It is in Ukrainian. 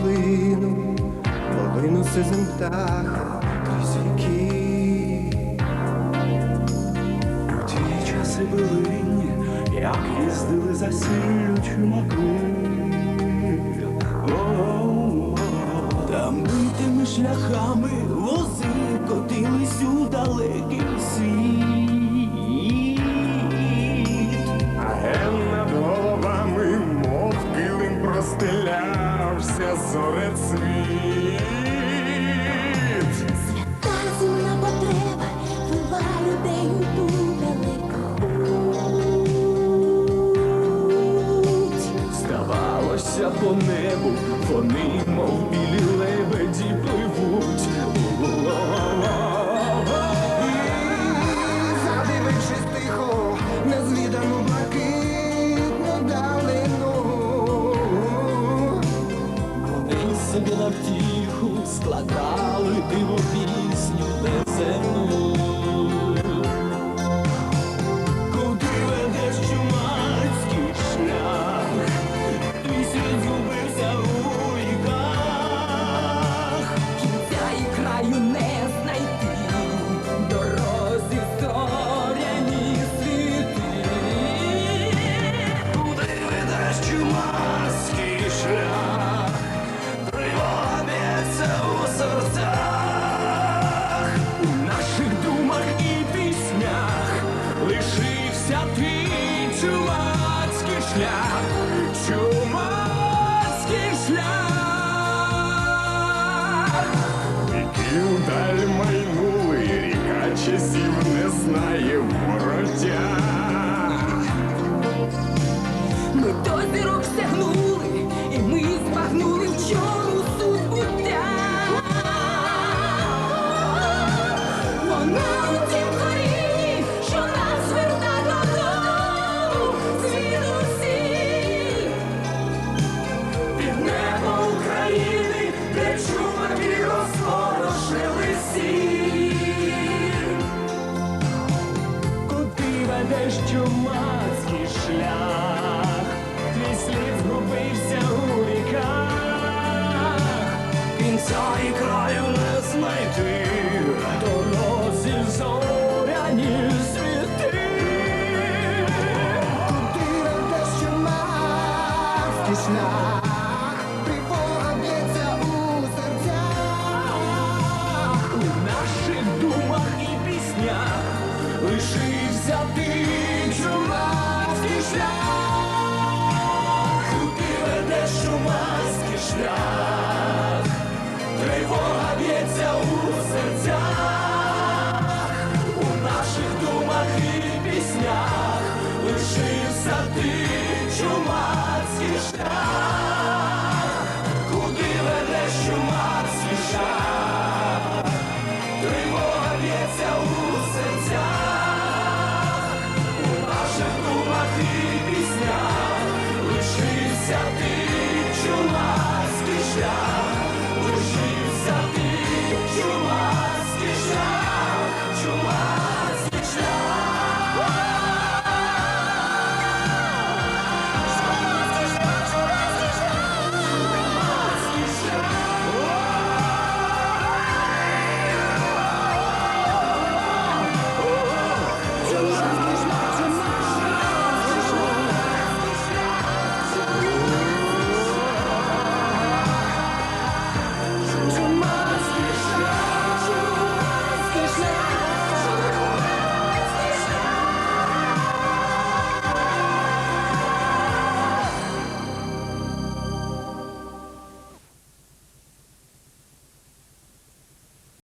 хвилину, полину сизим птаха крізь віки. У ті часи билинні, як їздили за сіллю чумаки. Там битими шляхами вози котились у далекий світ. зоре цвіт. Свята земна потреба, вива людей у ту далеку. Здавалося, по небу вони, мов білі лебеді, пливуть. собі на складали диву пісню безземну. Murder. Десятий чумацький шлях, Куди шумацький шлях, Тривога б'ється у серцях, у наших думах і піснях лишився ти чумацький шлях.